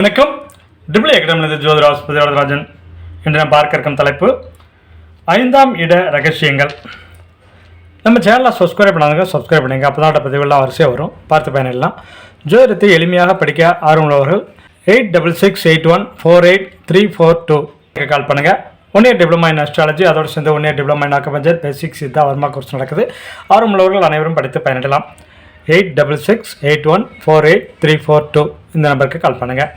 வணக்கம். டிபிள் அகாடமிலிருந்து ஜோதிராஜ் புதியராஜன் இன்று நான் பார்க்க இருக்கும் தலைப்பு ஐந்தாம் இட ரகசியங்கள். நம்ம சேனலை சப்ஸ்கிரைப் பண்ணாங்க சப்ஸ்கிரைப் பண்ணுங்க. அப்போ தான் பதிவுகள்லாம் வரிசையாக வரும். பார்த்து பயனிடலாம் ஜோதிடத்தை எளிமையாக படிக்க ஆர்வமுள்ளவர்கள் eight double six eight one four eight three four two call பண்ணுங்கள் one year diploma in astrology அதோடு சேர்ந்து one year diploma in acupuncture basic Siddha Varma course நடக்குது. ஆர்வமுள்ளவர்கள் அனைவரும் படித்து பயனிடலாம் eight double six eight one four eight three four two இந்த நம்பருக்கு கால் பண்ணுங்கள்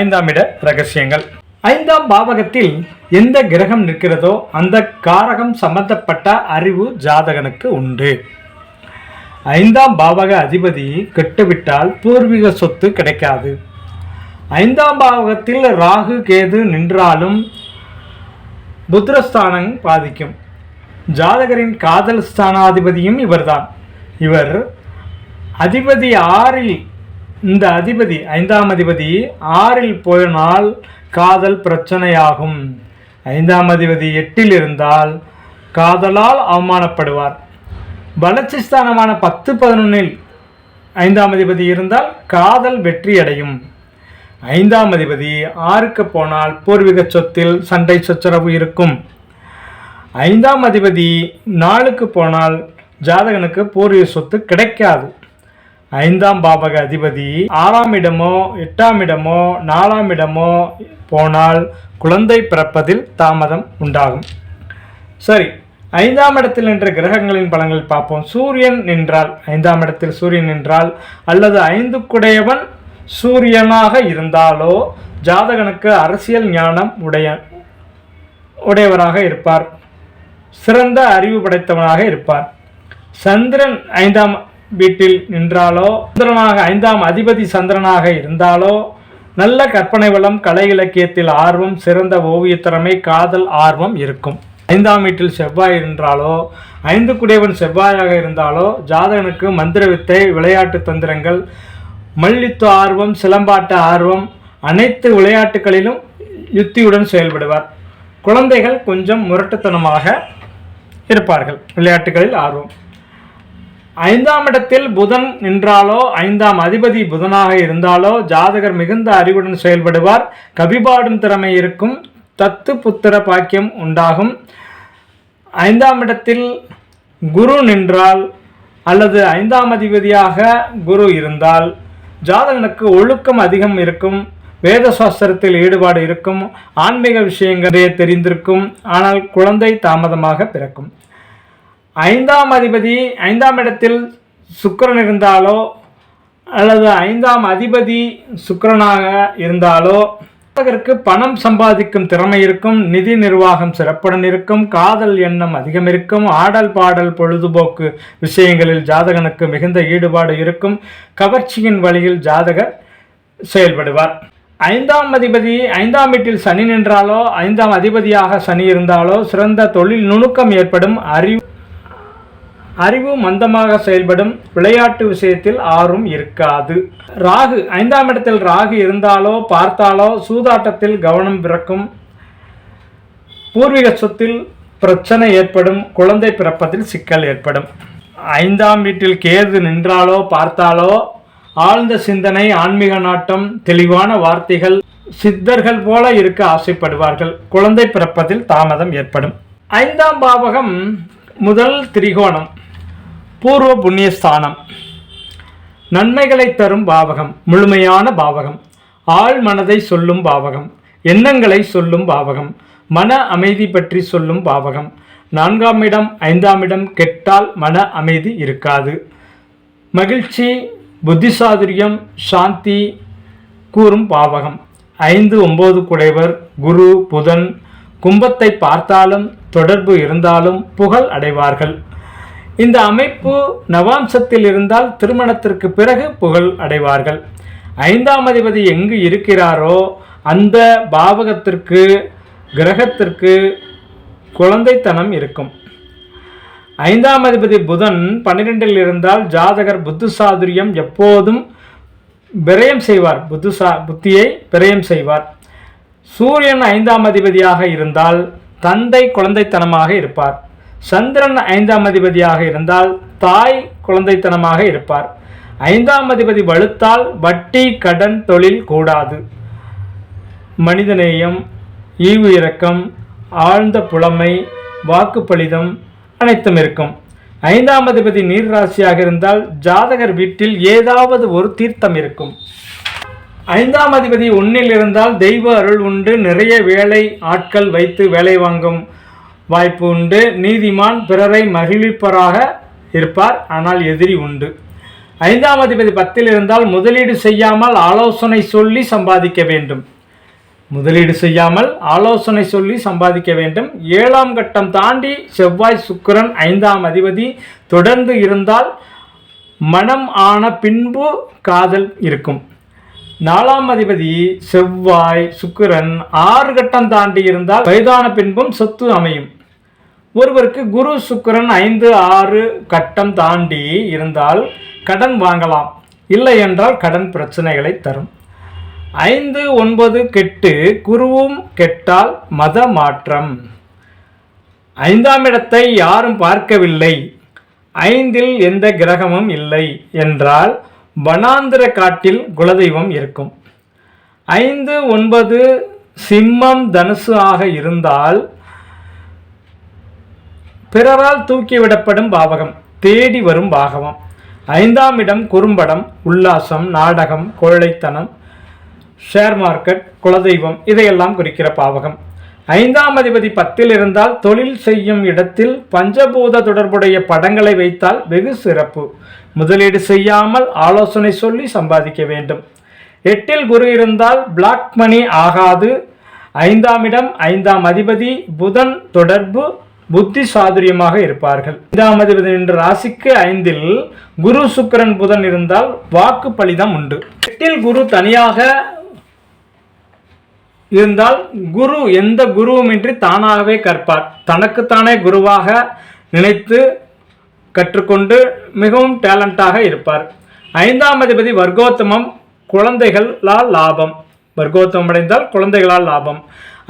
ஐந்தாம் இட ரகசியங்கள். ஐந்தாம் பாவகத்தில் எந்த கிரகம் நிற்கிறதோ அந்த காரகம் சம்பந்தப்பட்ட அறிவு ஜாதகனுக்கு உண்டு. ஐந்தாம் பாவக அதிபதி கெட்டுவிட்டால் பூர்வீக சொத்து கிடைக்காது. ஐந்தாம் பாவகத்தில் ராகு கேது நின்றாலும் புத்திரஸ்தானம் பாதிக்கும். ஜாதகரின் காதல் ஸ்தானாதிபதியும் இவர்தான். இவர் அதிபதி ஆறில் இந்த அதிபதி ஐந்தாம் அதிபதி ஆறில் போயினால் காதல் பிரச்சனையாகும். ஐந்தாம் அதிபதி எட்டில் இருந்தால் காதலால் அவமானப்படுவார். வளர்ச்சி ஸ்தானமான பத்து பதினொன்னில் ஐந்தாம் அதிபதி இருந்தால் காதல் வெற்றியடையும். ஐந்தாம் அதிபதி ஆறுக்கு போனால் பூர்வீக சொத்தில் சண்டை சச்சரவு இருக்கும். ஐந்தாம் அதிபதி நாளுக்கு போனால் ஜாதகனுக்கு பூர்வீக சொத்து கிடைக்காது. ஐந்தாம் பாபக அதிபதி. ஆறாம் இடமோ எட்டாம் இடமோ நாலாம் இடமோ போனால் குழந்தை பிறப்பதில் தாமதம் உண்டாகும். சரி ஐந்தாம் இடத்தில் நின்ற கிரகங்களின் பலன்கள் பார்ப்போம். சூரியன் நின்றால் ஐந்தாம் இடத்தில் சூரியன் நின்றால் அல்லது ஐந்து குடையவன் சூரியனாக இருந்தாலோ ஜாதகனுக்கு அரசியல் ஞானம் உடைய உடையவராக இருப்பார். சிறந்த அறிவு படைத்தவனாக இருப்பார். சந்திரன் ஐந்தாம் வீட்டில் நின்றாலோ சந்திரனாக ஐந்தாம் அதிபதி சந்திரனாக இருந்தாலோ நல்ல கற்பனை வளம் கலை இலக்கியத்தில் ஆர்வம் சிறந்த ஓவியத்திறமை காதல் ஆர்வம் இருக்கும். ஐந்தாம் வீட்டில் செவ்வாய் இருந்தாலோ ஐந்து குடைவன் செவ்வாயாக இருந்தாலோ ஜாதகனுக்கு மந்திர வித்தை விளையாட்டு தந்திரங்கள் மல்யுத்த ஆர்வம் சிலம்பாட்ட ஆர்வம் அனைத்து விளையாட்டுகளிலும் யுத்தியுடன் செயல்படுவார். குழந்தைகள் கொஞ்சம் முரட்டுத்தனமாக இருப்பார்கள். விளையாட்டுகளில் ஆர்வம். ஐந்தாம் இடத்தில் புதன் நின்றாலோ ஐந்தாம் அதிபதி புதனாக இருந்தாலோ ஜாதகர் மிகுந்த அறிவுடன் செயல்படுவார். கவிபாடும் திறமை இருக்கும். தத்து புத்திர பாக்கியம் உண்டாகும். ஐந்தாம் இடத்தில் குரு நின்றால் அல்லது ஐந்தாம் அதிபதியாக குரு இருந்தால் ஜாதகனுக்கு ஒழுக்கம் அதிகம் இருக்கும். வேத சாஸ்திரத்தில் ஈடுபாடு இருக்கும். ஆன்மீக விஷயங்களே தெரிந்திருக்கும். ஆனால் குழந்தை தாமதமாக பிறக்கும். ஐந்தாம் அதிபதி ஐந்தாம் இடத்தில் சுக்கரன் இருந்தாலோ அல்லது ஐந்தாம் அதிபதி சுக்கரனாக இருந்தாலோ அதற்கு பணம் சம்பாதிக்கும் திறமை இருக்கும் நிதி நிர்வாகம் சிறப்புடன் இருக்கும் காதல் எண்ணம் அதிகம் இருக்கும் ஆடல் பாடல் பொழுதுபோக்கு விஷயங்களில் ஜாதகனுக்கு மிகுந்த ஈடுபாடு இருக்கும் கவர்ச்சியின் வழியில் ஜாதகர் செயல்படுவார். ஐந்தாம் அதிபதி ஐந்தாம் வீட்டில் சனி நின்றாலோ ஐந்தாம் அதிபதியாக சனி இருந்தாலோ சிறந்த தொழில் நுணுக்கம் ஏற்படும் அறிவு அறிவு மந்தமாக செயல்படும் விளையாட்டு விஷயத்தில் ஆர்வம் இருக்காது. ராகு ஐந்தாம் இடத்தில் ராகு இருந்தாலோ பார்த்தாலோ சூதாட்டத்தில் கவனம் பிறக்கும். பூர்வீக சொத்தில் பிரச்சனை ஏற்படும் குழந்தை பிறப்பதில் சிக்கல் ஏற்படும். ஐந்தாம் வீட்டில் கேது நின்றாலோ பார்த்தாலோ ஆழ்ந்த சிந்தனை ஆன்மீக நாட்டம் தெளிவான வார்த்தைகள் சித்தர்கள் போல இருக்க ஆசைப்படுவார்கள். குழந்தை பிறப்பதில் தாமதம் ஏற்படும். ஐந்தாம் பாவகம் முதல் திரிகோணம். பூர்வ புண்ணியஸ்தானம். நன்மைகளை தரும் பாவகம் முழுமையான பாவகம். ஆள் மனதை சொல்லும் பாவகம் எண்ணங்களை சொல்லும் பாவகம் மன அமைதி பற்றி சொல்லும் பாவகம். நான்காம் இடம் ஐந்தாம் இடம் கெட்டால் மன அமைதி இருக்காது. மகிழ்ச்சி புத்திசாதுரியம் சாந்தி கூறும் பாவகம். ஐந்து ஒன்பது குடைவர் குரு புதன் கும்பத்தை பார்த்தாலும் தொடர்பு இருந்தாலும் புகழ் அடைவார்கள். இந்த அமைப்பு நவாம்சத்தில் இருந்தால் திருமணத்திற்கு பிறகு புகழ் அடைவார்கள். ஐந்தாம் அதிபதி எங்கு இருக்கிறாரோ அந்த பாவகத்திற்கு கிரகத்திற்கு குழந்தைத்தனம் இருக்கும். ஐந்தாம் அதிபதி புதன் பன்னிரெண்டில் இருந்தால் ஜாதகர் புத்திசாதுரியம் எப்போதும் விரயம் செய்வார். புத்திசா புத்தியை விரயம் செய்வார். சூரியன் ஐந்தாம் அதிபதியாக இருந்தால் தந்தை குழந்தைத்தனமாக இருப்பார். சந்திரன் ஐந்தாம் அதிபதியாக இருந்தால் தாய் குழந்தைத்தனமாக இருப்பார். ஐந்தாம் அதிபதி வலுத்தால் வட்டி கடன் தொழில் கூடாது. மனிதநேயம் ஈவு இரக்கம் ஆழ்ந்த புலமை வாக்குப்பளிதம் அனைத்தும் இருக்கும். ஐந்தாம் அதிபதி நீர் ராசியாக இருந்தால் ஜாதகர் வீட்டில் ஏதாவது ஒரு தீர்த்தம் இருக்கும். ஐந்தாம் அதிபதி ஒன்னில் இருந்தால் தெய்வ அருள் உண்டு நிறைய வேலை ஆட்கள் வைத்து வேலை வாங்கும். வாய்ப்பு உண்டு. நீதிமான் பிறரை மகிழ்விப்பராக இருப்பார். ஆனால் எதிரி உண்டு. ஐந்தாம் அதிபதி பத்தில் இருந்தால் முதலீடு செய்யாமல் ஆலோசனை சொல்லி சம்பாதிக்க வேண்டும். முதலீடு செய்யாமல் ஆலோசனை சொல்லி சம்பாதிக்க வேண்டும். ஏழாம் கட்டம் தாண்டி செவ்வாய் சுக்கரன் ஐந்தாம் அதிபதி தொடர்ந்து இருந்தால் மனம் ஆன பின்பு காதல் இருக்கும். நாலாம் அதிபதி செவ்வாய் சுக்கிரன் ஆறு கட்டம் தாண்டி இருந்தால் வயதான பின்பும் சொத்து அமையும். ஒருவருக்கு குரு சுக்கிரன் ஐந்து ஆறு கட்டம் தாண்டி இருந்தால் கடன் வாங்கலாம். இல்லை என்றால் கடன் பிரச்சனைகளை தரும். ஐந்து ஒன்பது கெட்டு குருவும் கெட்டால் மத மாற்றம். ஐந்தாம் இடத்தை யாரும் பார்க்கவில்லை. ஐந்தில் எந்த கிரகமும் இல்லை என்றால் வனாந்திர காட்டில் குலதெய்வம் இருக்கும். ஐந்து ஒன்பது சிம்மம் தனுசு ஆக இருந்தால் பிறரால் தூக்கிவிடப்படும் பாவகம் தேடி வரும் பாகவம். ஐந்தாம் இடம் குறும்படம் உல்லாசம் நாடகம் கோழைத்தனம் ஷேர் மார்க்கெட் குலதெய்வம் இதையெல்லாம் குறிக்கிற பாவகம். ஐந்தாம் அதிபதி பத்தில் இருந்தால் தொழில் செய்யும் இடத்தில் பஞ்சபூத தொடர்புடைய படங்களை வைத்தால் வெகு சிறப்பு. முதலீடு செய்யாமல் ஆலோசனை சொல்லி சம்பாதிக்க வேண்டும். எட்டில் குரு இருந்தால் பிளாக் மணி ஆகாது. ஐந்தாம் இடம் ஐந்தாம் அதிபதி புதன் தொடர்பு புத்தி சாதுரியமாக இருப்பார்கள். ஐந்தாம் அதிபதி என்ற ராசிக்கு ஐந்தில் குரு சுக்கிரன் புதன் இருந்தால் வாக்கு பலிதம் உண்டு. எட்டில் குரு தனியாக இருந்தால் குரு எந்த குருவுமின்றி தானாகவே கற்பார். தனக்குத்தானே குருவாக நினைத்து கற்றுக்கொண்டு மிகவும் டேலண்டாக இருப்பார். ஐந்தாம் அதிபதி வர்க்கோத்தமம் குழந்தைகளால் லாபம். வர்க்கோத்தமம் அடைந்தால் குழந்தைகளால் லாபம்.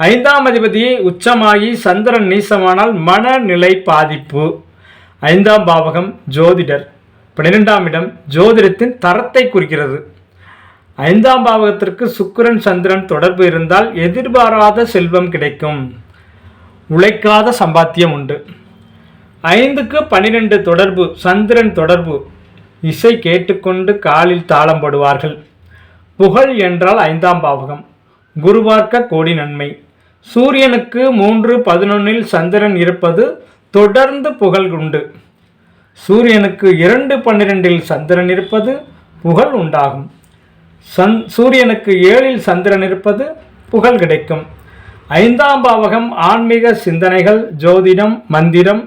ஐந்தாம் அதிபதி உச்சமாகி சந்திரன் நீசமானால் மனநிலை பாதிப்பு. ஐந்தாம் பாவகம் ஜோதிடர். பன்னிரெண்டாம் இடம் ஜோதிடத்தின் தரத்தை குறிக்கிறது. ஐந்தாம் பாவகத்திற்கு சுக்கிரன் சந்திரன் தொடர்பு இருந்தால் எதிர்பாராத செல்வம் கிடைக்கும். உழைக்காத சம்பாத்தியம் உண்டு. ஐந்துக்கு பனிரெண்டு தொடர்பு சந்திரன் தொடர்பு. இசை கேட்டுக்கொண்டு காலில் தாளம் போடுவார்கள். புகழ் என்றால் ஐந்தாம் பாவகம். குருவார்க்க கோடி நன்மை. சூரியனுக்கு மூன்று பதினொன்னில் சந்திரன் இருப்பது தொடர்ந்து புகழ் உண்டு. சூரியனுக்கு இரண்டு பன்னிரெண்டில் சந்திரன் இருப்பது புகழ் உண்டாகும். சந் சூரியனுக்கு ஏழில் சந்திரன் இருப்பது புகழ் கிடைக்கும். ஐந்தாம் பாவகம் ஆன்மீக சிந்தனைகள் ஜோதிடம் மந்திரம்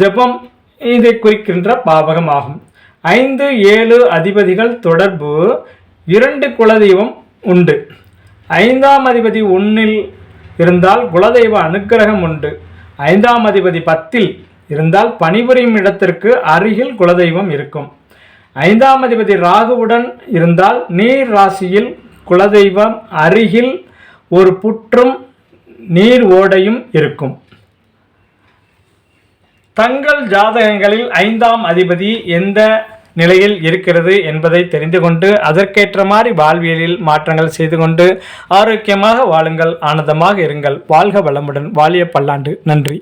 ஜபம் இதை குறிக்கின்ற பாவகம் ஆகும். ஐந்து ஏழு அதிபதிகள் தொடர்பு இரண்டு குலதெய்வம் உண்டு. ஐந்தாம் அதிபதி ஒன்றில் இருந்தால் குலதெய்வ அனுக்கிரகம் உண்டு. ஐந்தாம் அதிபதி பத்தில் இருந்தால் பணிபுரியும் இடத்திற்கு அருகில் குலதெய்வம் இருக்கும். ஐந்தாம் அதிபதி ராகுவுடன் இருந்தால் நீர் ராசியில் குலதெய்வம் அருகில் ஒரு புற்றும் நீர் ஓடையும் இருக்கும். தங்கள் ஜாதகங்களில் ஐந்தாம் அதிபதி எந்த நிலையில் இருக்கிறது என்பதை தெரிந்து கொண்டு அதற்கேற்ற மாதிரி வாழ்வியலில் மாற்றங்கள் செய்து கொண்டு ஆரோக்கியமாக வாழுங்கள் ஆனந்தமாக இருங்கள். வாழ்க வளமுடன். வாழிய பல்லாண்டு. நன்றி.